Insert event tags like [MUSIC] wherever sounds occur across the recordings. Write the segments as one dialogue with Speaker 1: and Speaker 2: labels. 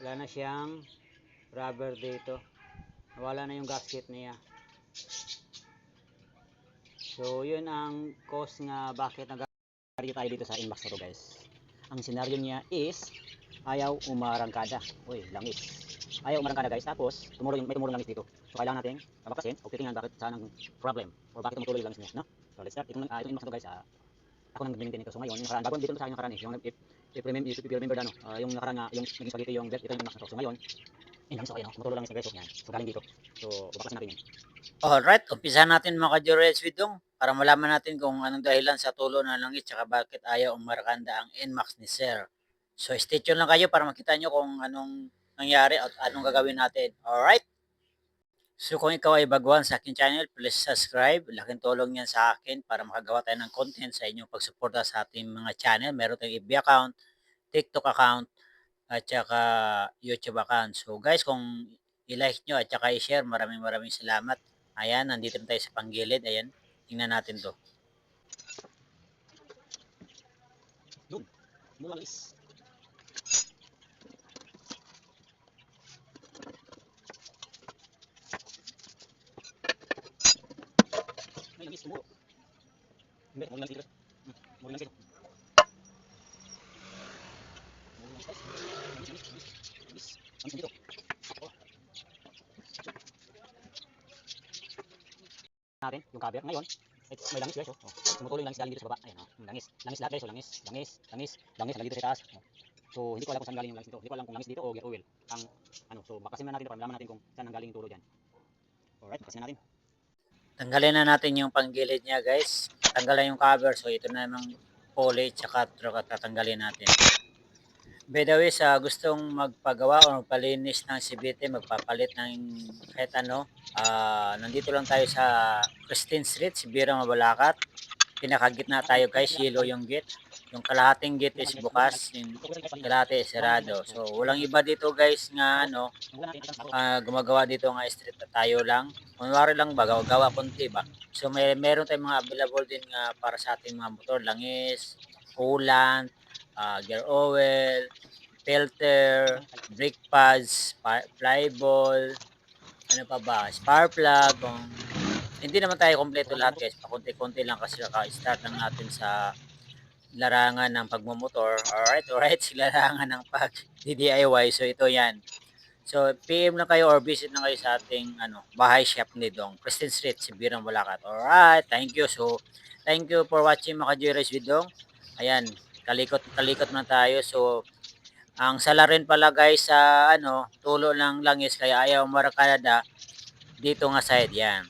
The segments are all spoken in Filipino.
Speaker 1: wala na siyang rubber dito. Nawala na yung gasket niya. So yun ang cause nga bakit nag tayo dito sa inbox na guys. Ang senaryo niya is ayaw umarangkada uy langis. Ayaw umarangkada guys. Tapos tumuro yung, may tumuro langis dito. So kailangan natin kapakasin o titingnan bakit saan ang problem or bakit tumutuloy yung langis niya no? So let's start. Itong, uh, itong inbox na guys. Ah, ako nang binigyan nito so ngayon nakaraan bago dito sa akin nakaraan eh. Yung if, if, remember, if you remember ano ah, yung nakaraan nga yung naging spaghetti yung belt ito yung inbox na so ngayon yun lang so ayun no tumutulong langis na guys so yan so galing dito so babakasin natin yun
Speaker 2: Alright, umpisa natin mga ka-Jurels Widong para malaman natin kung anong dahilan sa tulo ng langis tsaka bakit ayaw umarakanda ang NMAX ni Sir. So stay tuned lang kayo para makita nyo kung anong nangyari at anong gagawin natin. Alright? So kung ikaw ay baguhan sa akin channel, please subscribe. Laking tulong yan sa akin para makagawa tayo ng content sa inyong pagsuporta sa ating mga channel. Meron tayong FB account, TikTok account, at saka YouTube account. So guys, kung i-like nyo at saka i-share, maraming maraming salamat. Ayan, nandito na tayo sa panggilid. Ayan, tingnan natin to.
Speaker 1: mula langis may langis tumuro hindi tumuro langis dito Hmm, tumuro langis dito tumuro langis guys langis langis langis langis langis dito oh. natin yung cover ngayon it's, may langis guys oh. oh. tumutuloy langis galing dito sa baba ayan oh. langis langis lahat guys oh. langis langis langis langis hanggang dito sa taas oh. so hindi ko alam kung saan galing yung langis dito hindi ko alam kung langis dito o gear oil ang ano so bakasin na natin ito para malaman natin kung saan ang galing yung tulo dyan alright bakasin na natin
Speaker 2: Tanggalin na natin yung panggilid niya, guys. Tanggalin yung cover. So, ito na namang pulley tsaka truck at tatanggalin natin. By the way, sa gustong magpagawa o magpalinis ng CBT, magpapalit ng kahit ano, ah, nandito lang tayo sa Christine Street, Sibira, Mabalacat. Pinakagitna tayo guys, yellow yung gate. Yung kalahating gate is bukas, yung kalahati is sarado. So, walang iba dito guys nga ano, ah, gumagawa dito nga street tayo lang. Kunwari lang ba, gawa, kunti ba. So may meron tayong mga available din nga para sa ating mga motor, langis, coolant, ah, gear oil, filter, brake pads, pa- flyball, ano pa ba, spark plug, kung hindi naman tayo kompleto lahat guys, pakunti-kunti lang kasi kaka-start lang natin sa larangan ng pagmumotor. Alright, alright, [LAUGHS] larangan ng pag DIY. So ito yan. So, PM na kayo or visit na kayo sa ating ano, bahay shop ni Dong, Christian Street, Sibirang, Bulacat. Alright, thank you. So, thank you for watching mga ka-Jurors with Dong. Ayan, kalikot, kalikot na tayo. So, ang salarin pala guys sa ano, tulo ng langis kaya ayaw marakada dito nga side yan.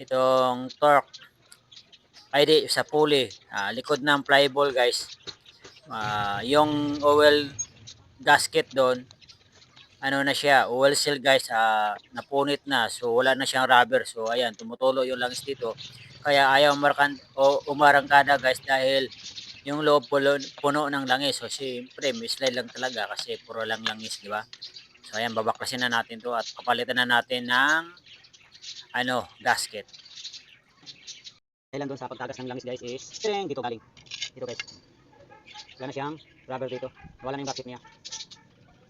Speaker 2: Itong torque. Ay di, sa pulley. Ah, likod ng flyball guys. Ah, yung oil gasket doon, ano na siya, oil seal guys, ah, napunit na. So wala na siyang rubber. So ayan, tumutulo yung langis dito. Kaya ayaw umarkan, o umarangkada guys dahil yung loob puno, ng langis. So siyempre, slide lang talaga kasi puro lang langis, di ba? So ayan, babaklasin na natin to at papalitan na natin ng ano, gasket.
Speaker 1: dahilan doon sa pagtagas ng langis guys is string dito galing. Dito guys. Wala na siyang rubber dito. Wala na yung gasket niya.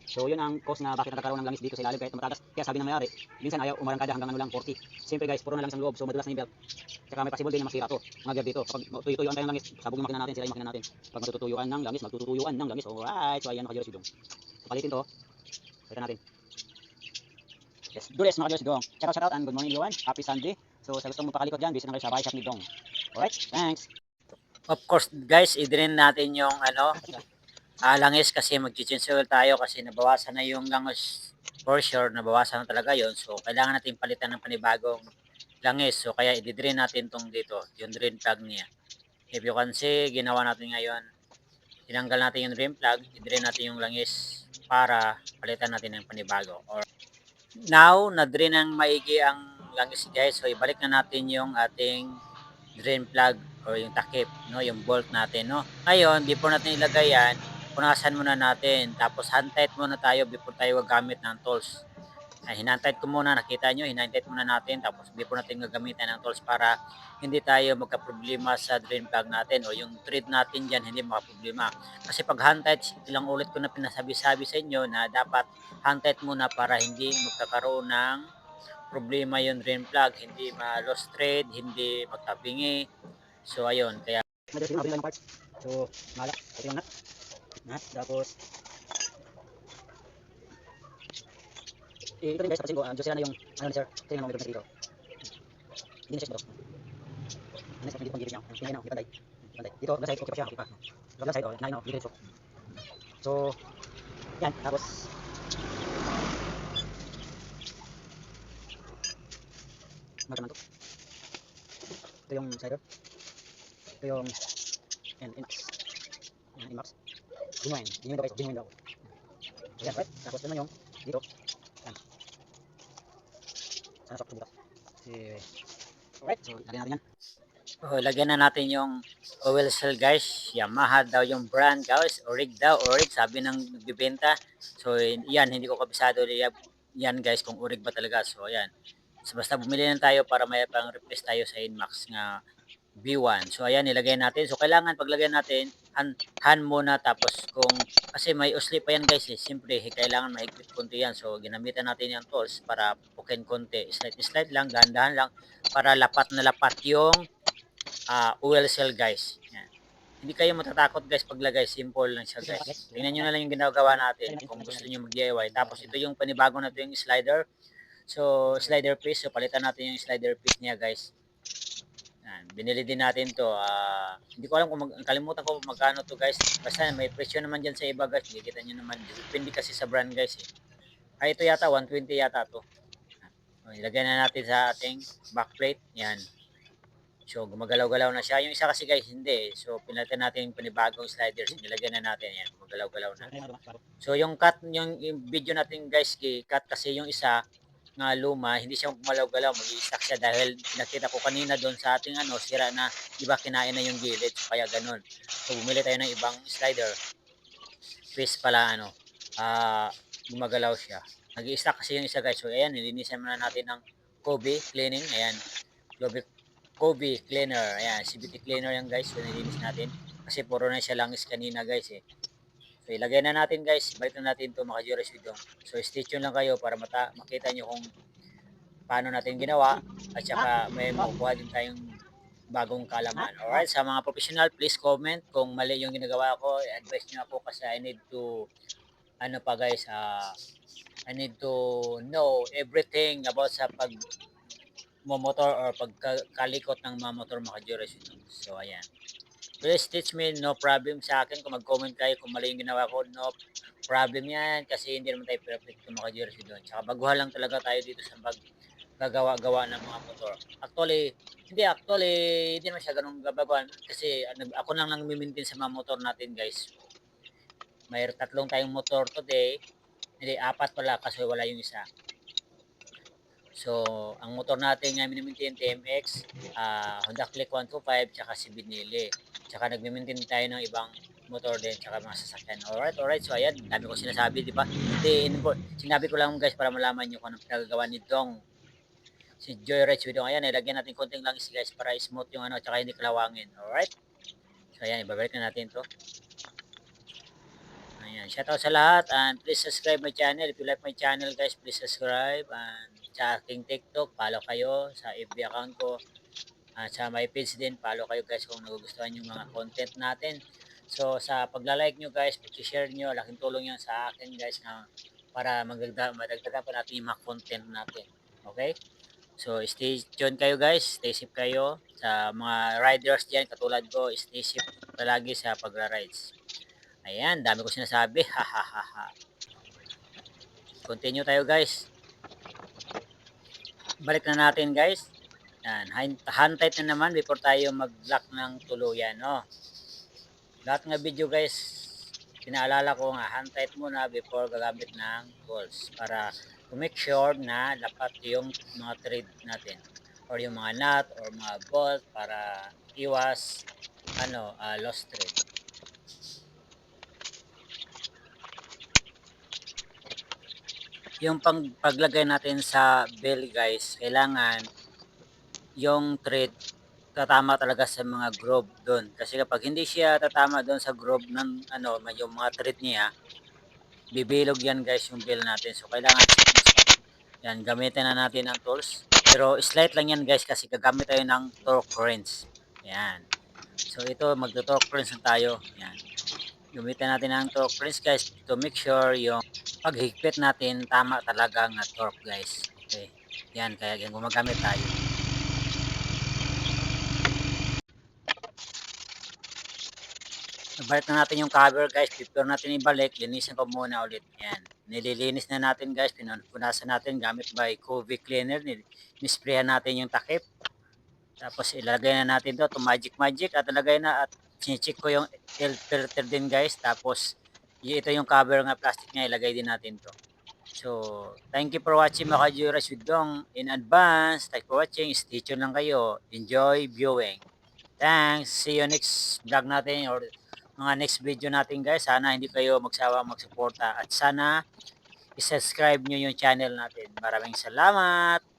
Speaker 1: So yun ang cause na bakit nagkakaroon ng langis dito sa ilalim kahit tumatagas kaya sabi ng mayari minsan ayaw umarangkada hanggang ano lang 40 siyempre guys puro na lang sa loob so madulas na yung belt. Tsaka may possible din na masira to mga gear dito. Kapag tuyuyuan tayo ng langis sabog yung makina natin sira yung makina natin. Pag matutuyuan ng langis magtutuyuan ng langis. Alright so ayan mga gears dong so palitin to. Palitan natin Yes, this mga gears dong. Shout out, shout out and good morning everyone. Happy Sunday. So sa gustong magpakalikot dyan, visit na kayo sa bahay shop ni Dong. Alright, thanks.
Speaker 2: Of course, guys, idrin natin yung ano, ah, langis kasi mag-change oil tayo kasi nabawasan na yung langis for sure, nabawasan na talaga yon So, kailangan natin palitan ng panibagong langis. So, kaya i-drain natin tong dito, yung drain plug niya. If you can see, ginawa natin ngayon, tinanggal natin yung drain plug, i-drain natin yung langis para palitan natin ng panibago. Or now, na-drain ng maigi ang langis guys. So, ibalik na natin yung ating drain plug or yung takip, no, yung bolt natin, no. Ngayon, before natin ilagay yan, punasan muna natin. Tapos hand tight muna tayo before tayo gagamit ng tools. Ay, hinantay ko muna, nakita nyo, hinantay muna natin, tapos before natin gagamitan ng tools para hindi tayo magka-problema sa drain plug natin o yung thread natin dyan hindi makaproblema. Kasi pag hand ilang ulit ko na pinasabi-sabi sa inyo na dapat hand muna para hindi magkakaroon ng problema yung drain plug, hindi ma-lost thread, hindi magtabingi. So ayun, kaya.
Speaker 1: So, mala. Ito yung nut. Nut. Tapos, eh, ito rin guys, papansin ko, uh, sila na yung, ano ni sir, ito yung mga dito. Hindi na siya sumatok. Ano sa hindi gilid niya. Hinahin na, di panday. Panday. Dito, sa side, okay pa siya, okay pa. Sa side, oh, hinahin na, gilid so. So, yan, tapos, Mark naman to. Ito yung slider. Ito yung yan, Inmax. Yan, Inmax. Genuine. Genuine daw guys. Genuine daw. Yan, right? Tapos naman yung dito. Sana soft bukas. Si... Alright, so lagyan natin yan.
Speaker 2: Oh, lagyan na natin yung oil cell guys. Yamaha daw yung brand guys. Orig daw, Orig. Sabi ng nagbibenta. So yan, hindi ko kabisado yan, guys kung Orig ba talaga. So yan. So basta bumili lang tayo para may pang replace tayo sa Inmax nga B1. So ayan, nilagay natin. So kailangan paglagay natin, hand, hand muna tapos kung kasi may usli pa yan guys eh. Siyempre, kailangan mahigpit konti yan. So ginamitan natin yung tools para pukin konti. Slide lang, dahan-dahan lang para lapat na lapat yung ah oil cell guys. Yan. Hindi kayo matatakot guys paglagay. Simple lang siya guys. Tingnan nyo na lang yung ginagawa natin kung gusto nyo mag-DIY. Tapos ito yung panibago na ito yung slider. So slider piece. So palitan natin yung slider piece niya guys. Yan. Binili din natin to. Ah, hindi ko alam kung mag kalimutan ko magkano to guys. Basta may presyo naman dyan sa iba guys. Kikita nyo naman. Depende kasi sa brand guys eh. Ay ito yata 120 yata to. O, ilagay na natin sa ating backplate. Yan. So, gumagalaw-galaw na siya. Yung isa kasi guys, hindi. So, pinalitan natin yung panibagong sliders. Nilagyan na natin yan. Gumagalaw-galaw na. So, yung cut, yung, yung video natin guys, cut kasi yung isa nga luma, hindi siya gumalaw-galaw. Mag-i-stack siya dahil nakita ko kanina doon sa ating ano, sira na iba kinain na yung gilid. Kaya ganun. So, bumili tayo ng ibang slider. Fish pala ano, ah gumagalaw siya. Nag-i-stack kasi yung isa guys. So, ayan, nilinisan muna natin ng Kobe cleaning. Ayan. Kobe, Kobe cleaner. Ayan, CBT cleaner yan guys. So, nilinis natin. Kasi puro na siya langis kanina guys eh. So, ilagay na natin guys. Balik na natin ito mga Jura Video. So, stay tuned lang kayo para mata makita nyo kung paano natin ginawa. At saka may makukuha din tayong bagong kalaman. Alright, sa mga professional, please comment kung mali yung ginagawa ko. I-advise nyo ako kasi I need to, ano pa guys, ah, I need to know everything about sa pag motor or pagkalikot ng mga motor mga Jura Video. So, ayan. Please teach me, no problem sa akin. Kung mag-comment kayo kung mali yung ginawa ko, no problem yan. Kasi hindi naman tayo perfect kung Jura Video. Tsaka baguhan lang talaga tayo dito sa pag gagawa-gawa ng mga motor. Actually, hindi actually, hindi naman siya ganun gabaguan kasi nag- ako lang lang mimintin sa mga motor natin guys. May tatlong tayong motor today. Hindi, apat pala kasi wala yung isa. So, ang motor natin nga minimintin TMX, ah Honda Click 125, tsaka si Binili. Tsaka nagmimintin tayo ng ibang motor din, tsaka mga sasakyan. Alright, alright. So, ayan, dami ko sinasabi, di ba? Hindi, in- sinabi ko lang guys para malaman nyo kung anong pinagagawa ni Dong si Joy Rich video ngayon, ilagyan natin konting langis guys para smooth yung ano, tsaka hindi kalawangin. Alright? So ayan, ibabalik na natin to. Ayan, shoutout sa lahat and please subscribe my channel. If you like my channel guys, please subscribe and sa aking TikTok, follow kayo sa FB account ko. At sa my page din, follow kayo guys kung nagugustuhan yung mga content natin. So sa pagla-like nyo guys, pag-share nyo, laking tulong yan sa akin guys na para magdagdag, madagdagan pa natin yung mga content natin. Okay? So, stay tuned kayo guys. Stay safe kayo. Sa mga riders dyan, katulad ko, stay safe palagi sa pagra-rides. Ayan, dami ko sinasabi. [LAUGHS] Ha, ha, ha, ha. Continue tayo guys. Balik na natin guys. Yan, hand tight na naman before tayo mag-lock ng tuluyan, no? Lahat ng video guys, pinaalala ko nga, hand tight muna before gagamit ng tools para to make sure na dapat yung mga thread natin or yung mga nut or mga bolt para iwas ano ah, lost thread. yung pang, paglagay natin sa bell guys, kailangan yung thread tatama talaga sa mga groove doon. Kasi kapag hindi siya tatama doon sa groove ng ano, yung mga thread niya, bibilog yan guys yung bell natin. So kailangan yan, gamitin na natin ang tools. Pero slight lang yan guys kasi gagamit tayo ng torque wrench. Yan. So ito, magto-torque wrench tayo. Yan. Gamitin natin ang torque wrench guys to make sure yung paghigpit natin tama talaga ang torque guys. Okay. Yan, kaya yan gumagamit tayo. Balik na natin yung cover guys. Before natin ibalik, linisin ko muna ulit. Yan. Nililinis na natin guys. Pinunasan natin gamit by Kobe Cleaner. Nisprayan natin yung takip. Tapos ilagay na natin to, to magic magic at ilagay na at chinecheck ko yung filter din guys. Tapos ito yung cover nga plastic niya, ilagay din natin to. So, thank you for watching mga Juras with Dong in advance. Thank you for watching. Stay tuned lang kayo. Enjoy viewing. Thanks. See you next vlog natin or mga next video natin guys. Sana hindi kayo magsawa magsuporta at sana i-subscribe nyo yung channel natin. Maraming salamat.